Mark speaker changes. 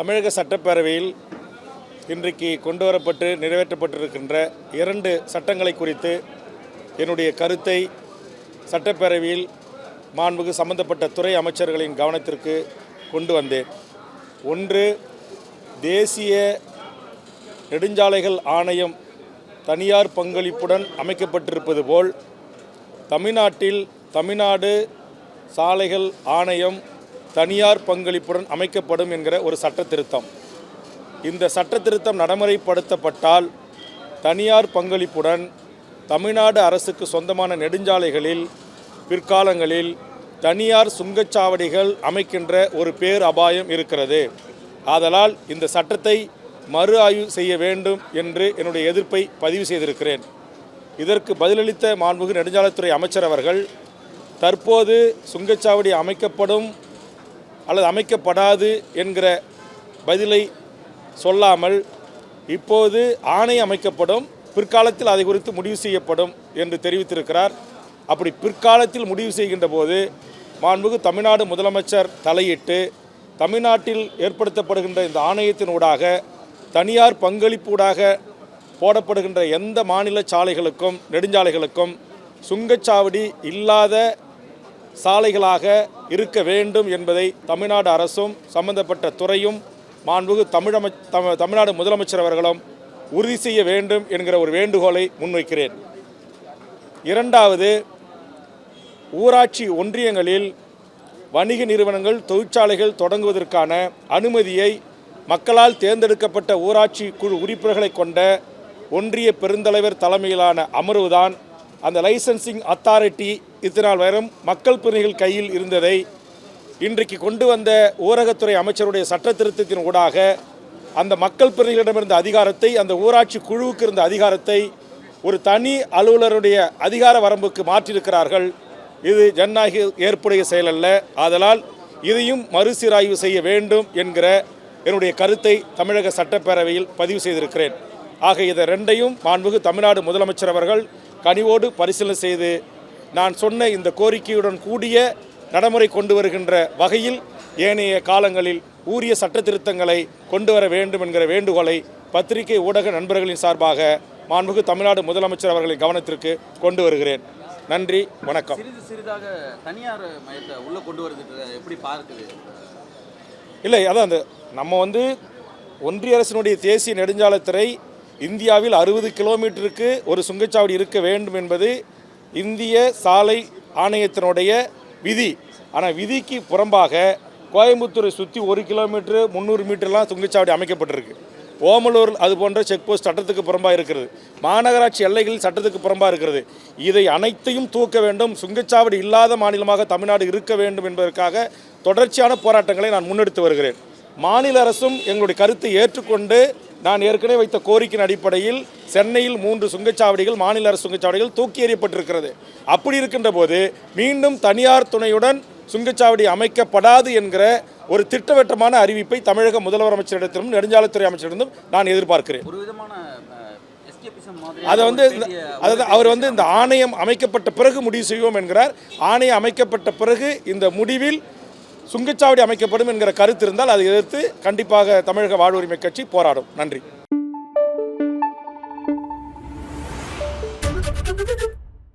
Speaker 1: தமிழக சட்டப்பேரவையில் இன்றைக்கு கொண்டு வரப்பட்டு நிறைவேற்றப்பட்டிருக்கின்ற இரண்டு சட்டங்களை குறித்து என்னுடைய கருத்தை சட்டப்பேரவையில் மாண்புக்கு சம்பந்தப்பட்ட துறை அமைச்சர்களின் கவனத்திற்கு கொண்டு வந்தேன். ஒன்று தேசிய நெடுஞ்சாலைகள் ஆணையம் தனியார் பங்களிப்புடன் அமைக்கப்பட்டிருப்பது போல் தமிழ்நாட்டில் தமிழ்நாடு சாலைகள் ஆணையம் தனியார் பங்களிப்புடன் அமைக்கப்படும் என்கிற ஒரு சட்ட திருத்தம் இந்த சட்ட திருத்தம் நடைமுறைப்படுத்தப்பட்டால் தனியார் பங்களிப்புடன் தமிழ்நாடு அரசுக்கு சொந்தமான நெடுஞ்சாலைகளில் பிற்காலங்களில் தனியார் சுங்கச்சாவடிகள் அமைக்கின்ற ஒரு பேர் அபாயம் இருக்கிறது. ஆதலால் இந்த சட்டத்தை மறு ஆய்வு செய்ய வேண்டும் என்று என்னுடைய எதிர்ப்பை பதிவு செய்திருக்கிறேன். இதற்கு பதிலளித்த மாண்புகு நெடுஞ்சாலைத்துறை அமைச்சர் அவர்கள் தற்போது சுங்கச்சாவடி அமைக்கப்படும் அல்லது அமைக்கப்படாது என்கிற பதிலை சொல்லாமல் இப்போது ஆணை அமைக்கப்படும் பிற்காலத்தில் அதை குறித்து முடிவு செய்யப்படும் என்று தெரிவித்திருக்கிறார். அப்படி பிற்காலத்தில் முடிவு செய்கின்ற போது மாண்புகு தமிழ்நாடு முதலமைச்சர் தலையிட்டு தமிழ்நாட்டில் ஏற்படுத்தப்படுகின்ற இந்த ஆணையத்தினூடாக தனியார் பங்களிப்பூடாக போடப்படுகின்ற எந்த மாநில சாலைகளுக்கும் நெடுஞ்சாலைகளுக்கும் சுங்கச்சாவடி இல்லாத சாலைகளாக இருக்க வேண்டும் என்பதை தமிழ்நாடு அரசும் சம்பந்தப்பட்ட துறையும் மாண்புகு தமிழமை தமி- தமிழ்நாடு முதலமைச்சர் அவர்களும் உறுதி செய்ய வேண்டும் என்கிற ஒரு வேண்டுகோளை முன்வைக்கிறேன். இரண்டாவது ஊராட்சி ஒன்றியங்களில் வணிக நிறுவனங்கள் தொழிற்சாலைகள் தொடங்குவதற்கான அனுமதியை மக்களால் தேர்ந்தெடுக்கப்பட்ட ஊராட்சி குழு உறுப்பினர்களை கொண்ட ஒன்றிய பெருந்தலைவர் தலைமையிலான அமர்வுதான் அந்த லைசன்சிங் அத்தாரிட்டி இத்தனால் வரும் மக்கள் பிரதிநிதிகள் கையில் இருந்ததை இன்றைக்கு கொண்டு வந்த ஊரகத்துறை அமைச்சருடைய சட்ட திருத்தத்தின் ஊடாக அந்த மக்கள் பிரதிநிதிகளிடமிருந்த அதிகாரத்தை அந்த ஊராட்சி குழுவுக்கு இருந்த அதிகாரத்தை ஒரு தனி அலுவலருடைய அதிகார வரம்புக்கு மாற்றியிருக்கிறார்கள். இது ஜனநாயக ஏற்புடைய செயல் அல்ல. ஆதலால் இதையும் மறுசீராய்வு செய்ய வேண்டும் என்கிற என்னுடைய கருத்தை தமிழக சட்டப்பேரவையில் பதிவு செய்திருக்கிறேன். ஆக இதை ரெண்டையும் மாண்புகு தமிழ்நாடு முதலமைச்சர் அவர்கள் கனிவோடு பரிசீலனை செய்து நான் சொன்ன இந்த கோரிக்கையுடன் கூடிய நடைமுறை கொண்டு வருகின்ற வகையில் ஏனைய காலங்களில் உரிய சட்ட திருத்தங்களை கொண்டு வர வேண்டும் என்கிற வேண்டுகோளை பத்திரிகை ஊடக நண்பர்களின் சார்பாக மாண்புகு தமிழ்நாடு முதலமைச்சர் அவர்களின் கவனத்திற்கு கொண்டு வருகிறேன். நன்றி வணக்கம்.
Speaker 2: சிறிது சிறிதாக தனியார் மையத்தை உள்ள கொண்டு வரதுக்கு எப்படி பார்க்குது?
Speaker 1: இல்லை அதான் அந்த நம்ம வந்து ஒன்றிய அரசினுடைய தேசிய நெடுஞ்சாலைத்துறை இந்தியாவில் அறுபது கிலோமீட்டருக்கு ஒரு சுங்கச்சாவடி இருக்க வேண்டும் என்பது இந்திய சாலை ஆணையத்தினுடைய விதி. ஆனால் விதிக்கு புறம்பாக கோயம்புத்தூரை சுற்றி ஒரு கிலோமீட்டர் முந்நூறு மீட்டர்லாம் சுங்கச்சாவடி அமைக்கப்பட்டிருக்கு. ஓமலூர் அது போன்ற செக் போஸ்ட் சட்டத்துக்கு புறம்பாக இருக்கிறது. மாநகராட்சி எல்லைகளில் சட்டத்துக்கு புறம்பாக இருக்கிறது. இதை அனைத்தையும் தூக்க வேண்டும். சுங்கச்சாவடி இல்லாத மாநிலமாக தமிழ்நாடு இருக்க வேண்டும் என்பதற்காக தொடர்ச்சியான போராட்டங்களை நான் முன்னெடுத்து வருகிறேன். மாநில அரசும் எங்களுடைய கருத்தை ஏற்றுக்கொண்டு நான் ஏற்கனவே வைத்த கோரிக்கையின் அடிப்படையில் சென்னையில் மூன்று சுங்கச்சாவடிகள் மாநில அரசு சுங்கச்சாவடிகள் தூக்கி எறியப்பட்டிருக்கிறது. அப்படி இருக்கின்ற போது மீண்டும் தனியார் துணையுடன் சுங்கச்சாவடி அமைக்கப்படாது என்கிற ஒரு திட்டவட்டமான அறிவிப்பை தமிழக முதல்வர் அமைச்சரிடத்திலும் நெடுஞ்சாலைத்துறை அமைச்சரிடமும் நான் எதிர்பார்க்கிறேன். அதை வந்து அதாவது அவர் வந்து இந்த ஆணையம் அமைக்கப்பட்ட பிறகு முடிவு செய்வோம் என்கிறார். ஆணையம் அமைக்கப்பட்ட பிறகு இந்த முடிவில் சுங்கச்சாவடி அமைக்கப்படும் என்கிற கருத்து இருந்தால் அதை எதிர்த்து கண்டிப்பாக தமிழக வாழ்வுரிமை கட்சி போராடும். நன்றி.